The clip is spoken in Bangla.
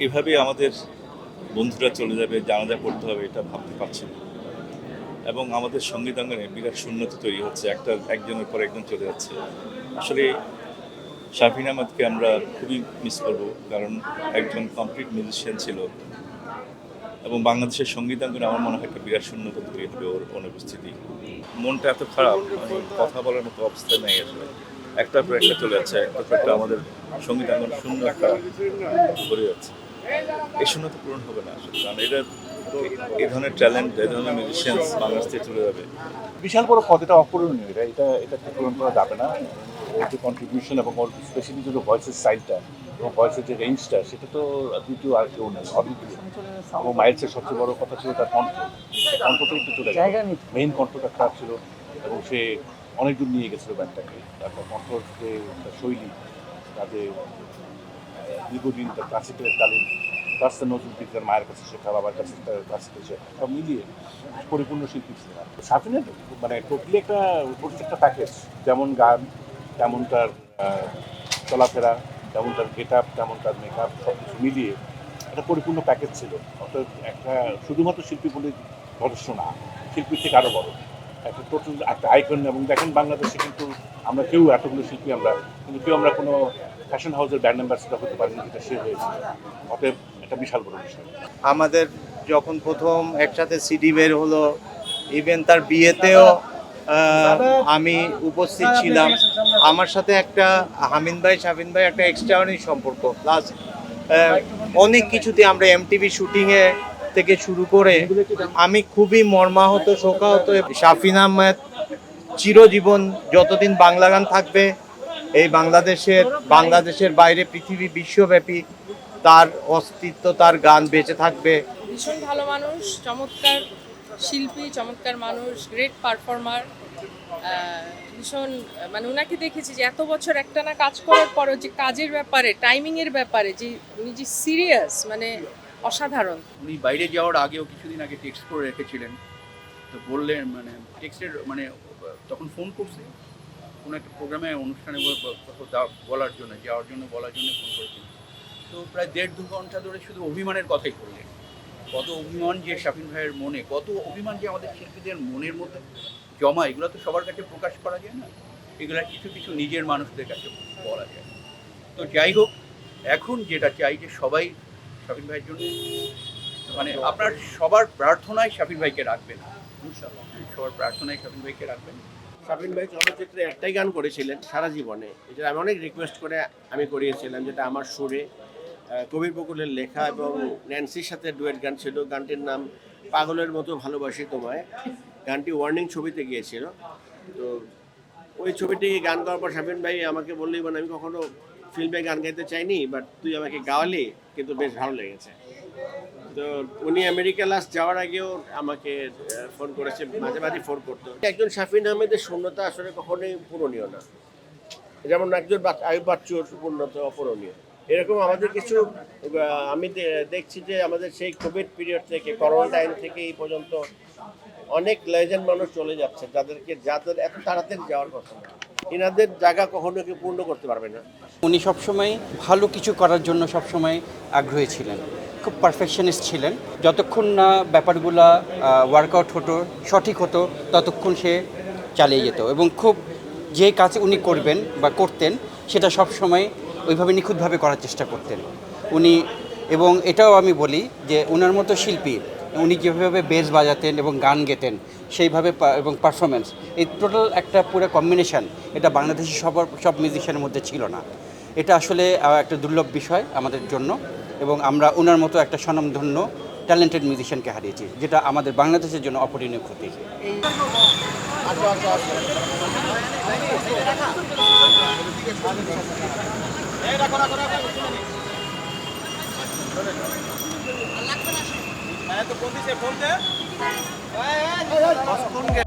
এভাবে আমাদের বন্ধুরা চলে যাবে, জানাজা পড়তে হবে, এটা ভাবতে পারছি না। এবং আমাদের সঙ্গীতাঙ্গনে বিরাট শূন্যতা তৈরি হচ্ছে, একটা একজনের পর একজন চলে যাচ্ছে। আসলে শাফিন আহমদকে আমরা খুবই মিস করব, কারণ একজন কমপ্লিট মিউজিশিয়ান ছিল। এবং বাংলাদেশের সঙ্গীতাঙ্গনে আমার মনে হয় একটা বিরাট শূন্যতা তৈরি হবে ওর অনুপস্থিতি। মনটা এত খারাপ আমি কথা বলার মতো অবস্থা নেই আসলে। একটার পর একটা চলে যাচ্ছে একটার পর একটা আমাদের সঙ্গীতাঙ্গন শূন্য একটা ভরে যাচ্ছে। এই শূন্যতা পূরণ হবে না আসলে কারণ এটা এই ধরনের ট্যালেন্ট এই ধরনের মিউজিশিয়ানস বাংলাদেশ থেকে চলে যাবে। বিশাল বড় পদ এটা অপূরণীয় এটা এটা এটাকে পূরণ করা যাবে না। ওর যে কন্ট্রিবিউশন এবং ওর স্পেশালি যে ভয়েসের সাইডটা এবং ভয়েসের যে রেঞ্জটা সেটা তো দ্বিতীয় আর কেউ নেই অদ্বিতীয়। এবং মাইলসের সবচেয়ে বড় কথা ছিল তার কণ্ঠ। কণ্ঠটা একটু চলে গেছে নেই মেইন কণ্ঠটা খারাপ ছিল এবং সে অনেক দূর নিয়ে গেছিল ব্যান্ডটাকে। তারপর কণ্ঠর যে শৈলী তাতে দীর্ঘদিন তার ক্লাসিক্যালের তালিম সাথে নজরুল তার মায়ের কাছে শেখা বাবার কাছে কাছে শেখা সব মিলিয়ে পরিপূর্ণ শিল্পী ছিলেন সাফিনের মানে টোটালি একটা প্রত্যেকটা প্যাকেজ যেমন গান, তেমন তার চলাফেরা, তেমন তার গেট আপ তেমন তার মেকআপ সব কিছু মিলিয়ে একটা পরিপূর্ণ প্যাকেজ ছিল। অর্থাৎ একটা শুধুমাত্র শিল্পী বলে যথেষ্ট না, শিল্পীর থেকে আরও বড়। একটা টোটাল একটা আইকন এবং দেখেন বাংলাদেশে কিন্তু আমরা কেউ এতগুলো শিল্পী আমরা, কিন্তু কেউ আমরা কোনো ফ্যাশন হাউসের ব্র্যান্ড অ্যাম্বাসিডার হতে পারিনি, যেটা সে হয়েছে। অতএব একটা বিশাল বড় বিষয়। আমাদের যখন প্রথম একসাথে সিডি বের হলো ইভেন তার বিয়েতেও আমি উপস্থিত ছিলাম। আমার সাথে একটা হামিন ভাই শাবিন ভাই, একটা এক্সট্রাঅর্ডিনারি সম্পর্ক। প্লাস অনেক কিছুতে আমরা এমটিভি শুটিংয়ে থেকে শুরু করে, আমি খুবই মর্মাহত, শোকাহত, শাফিন আহমেদ, চিরজীবন যতদিন বাংলা গান থাকবে এই বাংলাদেশের বাংলাদেশের বাইরে পৃথিবী বিশ্বব্যাপী তার অস্তিত্ব তার গান বেঁচে থাকবে। ভীষণ ভালো মানুষ চমৎকার শিল্পী চমৎকার মানুষ গ্রেট পারফর্মার ভীষণ মানে ওনাকে দেখেছি যে এত বছর একটানা কাজ করার পরও যে কাজের ব্যাপারে টাইমিংয়ের ব্যাপারে যে উনি যে সিরিয়াস মানে অসাধারণ। উনি বাইরে যাওয়ার আগেও কিছুদিন আগে টেক্সট করে রেখেছিলেন। তো বললেন মানে টেক্সটের মানে তখন ফোন করছে? কোনো একটা প্রোগ্রামে অনুষ্ঠানে বলার জন্য যাওয়ার জন্য বলার জন্য ফোন করেছিলেন তো প্রায় দেড় দু ঘণ্টা ধরে শুধু অভিমানের কথাই করলেন কত অভিমান যে শাফিন ভাইয়ের মনে কত অভিমান যে আমাদের শিল্পীদের মনের মধ্যে জমা এগুলো তো সবার কাছে প্রকাশ করা যায় না। এগুলো কিছু কিছু নিজের মানুষদের কাছে বলা যায়। তো যাই হোক এখন যেটা চাই যে সবাই শাফিন ভাইয়ের জন্য মানে আপনার সবার প্রার্থনায় শাফিন ভাইকে রাখবেন। সবার প্রার্থনায় শাফিন ভাইকে রাখবেন। শাবিন ভাই চলচ্চিত্রে একটাই গান করেছিলেন সারা জীবনে। এটা আমি অনেক রিকোয়েস্ট করে আমি করিয়েছিলাম, যেটা আমার সুরে। কবির বকুলের লেখা এবং ন্যান্সির সাথে ডুয়েট গান ছিল। গানটির নাম পাগলের মতো ভালোবাসি তোমায়। গানটি ওয়ার্নিং ছবিতে গিয়েছিল। তো ওই ছবিটি গান করার পর সাবিন ভাই আমাকে বললেই মানে আমি কখনো ফিল্মে গান গাইতে চাইনি বাট তুই আমাকে গাওয়ালি, কিন্তু বেশ ভালো লেগেছে। তো উনি আমেরিকা লাস্ট যাওয়ার আগেও আমাকে ফোন করেছে, মাঝে মাঝে ফোন করতো। একজন শাফিন আহমেদের শূন্যতা আসলে কখনোই পূরণীয় না। যেমন একজন আয়ুব বাচ্চুর পূর্ণতা অপূরণীয়। এরকম আমাদের কিছু আমি দেখছি যে আমাদের সেই কোভিড পিরিয়ড থেকে করোনা টাইম থেকে এই পর্যন্ত অনেক লেজেন্ড মানুষ চলে যাচ্ছে, যাদেরকে, যাদের এত তাড়াতাড়ি যাওয়ার কথা না। এনাদের জায়গা কখনো কেউ পূর্ণ করতে পারবে না। উনি সবসময় ভালো কিছু করার জন্য সবসময় আগ্রহী ছিলেন। খুব পারফেকশনিস্ট ছিলেন। যতক্ষণ না ব্যাপারগুলো ওয়ার্কআউট হতো, সঠিক হতো, ততক্ষণ সে চালিয়ে যেত এবং খুব যে কাজ উনি করবেন বা করতেন, সেটা সব সময় ওইভাবে নিখুঁতভাবে করার চেষ্টা করতেন। উনি, এবং এটাও আমি বলি যে ওনার মতো শিল্পী, উনি যেভাবে বেস বাজাতেন এবং গান গেতেন সেইভাবে এবং পারফরমেন্স এই টোটাল একটা পুরো কম্বিনেশান এটা বাংলাদেশের সবার সব মিউজিশিয়ানের মধ্যে ছিল না। এটা আসলে একটা দুর্লভ বিষয় আমাদের জন্য এবং আমরা ওনার মতো একটা স্বনামধন্য ট্যালেন্টেড মিউজিশিয়ানকে হারিয়েছি, যেটা আমাদের বাংলাদেশের জন্য অপরিণীয় ক্ষতি। मैंने तो बोल दी से बोल दे